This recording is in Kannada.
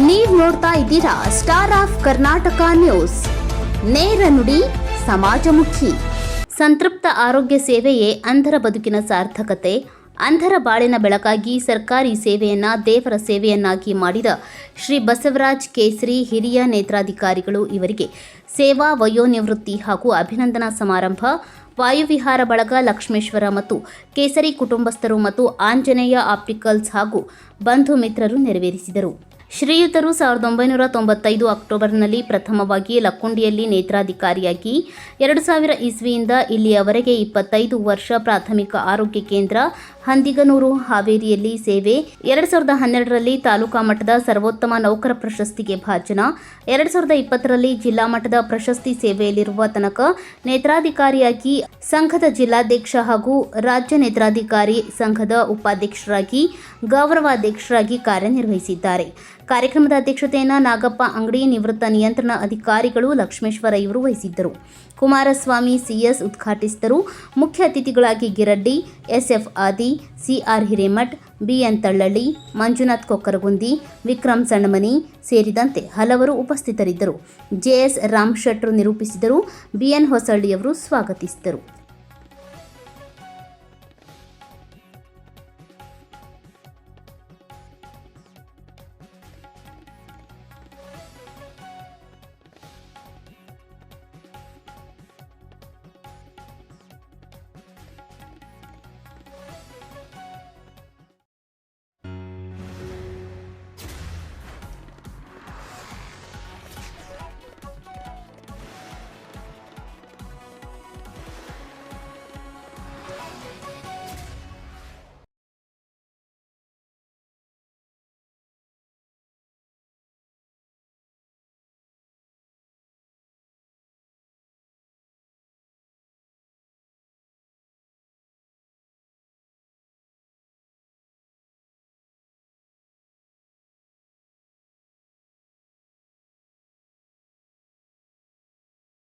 ನೀವು ನೋಡ್ತಾ ಇದ್ದೀರಾ ಸ್ಟಾರ್ ಆಫ್ ಕರ್ನಾಟಕ ನ್ಯೂಸ್ ನೇರ ನುಡಿ, ಸಮಾಜಮುಖಿ. ಸಂತೃಪ್ತ ಆರೋಗ್ಯ ಸೇವೆಯೇ ಅಂಧರ ಬದುಕಿನ ಸಾರ್ಥಕತೆ. ಅಂಧರ ಬಾಳಿನ ಬೆಳಕಾಗಿ ಸರ್ಕಾರಿ ಸೇವೆಯನ್ನ ದೇವರ ಸೇವೆಯನ್ನಾಗಿ ಮಾಡಿದ ಶ್ರೀ ಬಸವರಾಜ್ ಕೇಸರಿ ಹಿರಿಯ ನೇತ್ರಾಧಿಕಾರಿಗಳು ಇವರಿಗೆ ಸೇವಾ ವಯೋನಿವೃತ್ತಿ ಹಾಗೂ ಅಭಿನಂದನಾ ಸಮಾರಂಭ, ವಾಯುವಿಹಾರ ಬಳಗ ಲಕ್ಷ್ಮೇಶ್ವರ ಮತ್ತು ಕೇಸರಿ ಕುಟುಂಬಸ್ಥರು ಮತ್ತು ಆಂಜನೇಯ ಆಪ್ಟಿಕಲ್ಸ್ ಹಾಗೂ ಬಂಧು ಮಿತ್ರರು ನೆರವೇರಿಸಿದರು. ಶ್ರೀಯುತರು ಸಾವಿರದ ಒಂಬೈನೂರ ತೊಂಬತ್ತೈದು ಅಕ್ಟೋಬರ್ನಲ್ಲಿ ಪ್ರಥಮವಾಗಿ ಲಕ್ಕುಂಡಿಯಲ್ಲಿ ನೇತ್ರಾಧಿಕಾರಿಯಾಗಿ ಎರಡು ಸಾವಿರ ಇಸ್ವಿಯಿಂದ ಇಲ್ಲಿಯವರೆಗೆ ಇಪ್ಪತ್ತೈದು ವರ್ಷ ಪ್ರಾಥಮಿಕ ಆರೋಗ್ಯ ಕೇಂದ್ರ ಹಂದಿಗನೂರು ಹಾವೇರಿಯಲ್ಲಿ ಸೇವೆ, ಎರಡು ಸಾವಿರದ ಹನ್ನೆರಡರಲ್ಲಿ ತಾಲೂಕಾ ಮಟ್ಟದ ಸರ್ವೋತ್ತಮ ನೌಕರ ಪ್ರಶಸ್ತಿಗೆ ಭಾಜನ, ಎರಡು ಸಾವಿರದ ಇಪ್ಪತ್ತರಲ್ಲಿ ಜಿಲ್ಲಾ ಮಟ್ಟದ ಪ್ರಶಸ್ತಿ ಸೇವೆಯಲ್ಲಿರುವ ತನಕ ನೇತ್ರಾಧಿಕಾರಿಯಾಗಿ ಸಂಘದ ಜಿಲ್ಲಾಧ್ಯಕ್ಷ ಹಾಗೂ ರಾಜ್ಯ ನೇತ್ರಾಧಿಕಾರಿ ಸಂಘದ ಉಪಾಧ್ಯಕ್ಷರಾಗಿ, ಗೌರವಾಧ್ಯಕ್ಷರಾಗಿ ಕಾರ್ಯನಿರ್ವಹಿಸಿದ್ದಾರೆ. ಕಾರ್ಯಕ್ರಮದ ಅಧ್ಯಕ್ಷತೆಯನ್ನು ನಾಗಪ್ಪ ಅಂಗಡಿ ನಿವೃತ್ತ ನಿಯಂತ್ರಣ ಅಧಿಕಾರಿಗಳು ಲಕ್ಷ್ಮೇಶ್ವರ ಇವರು ವಹಿಸಿದ್ದರು. ಕುಮಾರಸ್ವಾಮಿ ಸಿಎಸ್ ಉದ್ಘಾಟಿಸಿದರು. ಮುಖ್ಯ ಅತಿಥಿಗಳಾಗಿ Giraddi, SF Adi CR Hiremath BN Tallalli, Manjunath Kokkaragundi, Vikram Sannamani ಸೇರಿದಂತೆ ಹಲವರು ಉಪಸ್ಥಿತರಿದ್ದರು. ಜೆಎಸ್ ರಾಮ್ ಶೆಟ್ರು ನಿರೂಪಿಸಿದರು. ಬಿಎನ್ ಹೊಸಳ್ಳಿಯವರು ಸ್ವಾಗತಿಸಿದರು.